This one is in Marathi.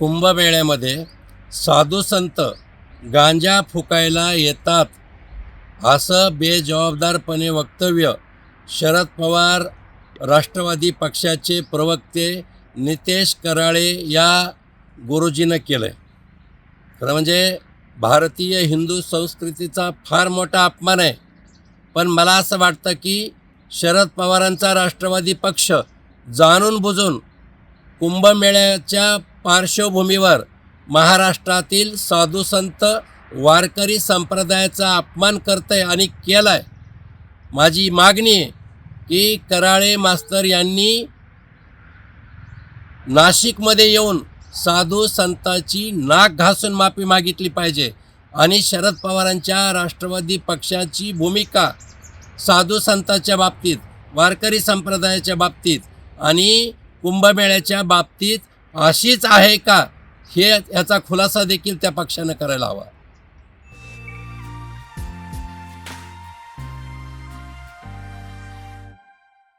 कुंभमेळ्यामध्ये साधू संत गांजा फुकायला येतात असं बेजबाबदारपणे वक्तव्य शरद पवार राष्ट्रवादी पक्षाचे प्रवक्ते नितेश कराळे या गुरुजीनं केलं आहे खरं म्हणजे भारतीय हिंदू संस्कृतीचा फार मोठा अपमान आहे. पण मला असं वाटतं की शरद पवारांचा राष्ट्रवादी पक्ष जाणून बुजून कुंभमेळ्याच्या पार्श्वभूमीवर महाराष्ट्रातील साधू संत वारकरी संप्रदायाचा अपमान करत आहे आणि केला आहे माझी मागणी आहे की कराळे मास्तर यांनी नाशिकमध्ये येऊन साधू संतांची नाक घासून माफी मागितली पाहिजे आणि शरद पवारांच्या राष्ट्रवादी पक्षाची भूमिका साधू संतांच्या बाबतीत वारकरी संप्रदायाच्या बाबतीत आणि कुंभमेळ्याच्या बाबतीत अशीच आहे का? हे याचा खुलासा देखील त्या पक्षानं करायला हवा.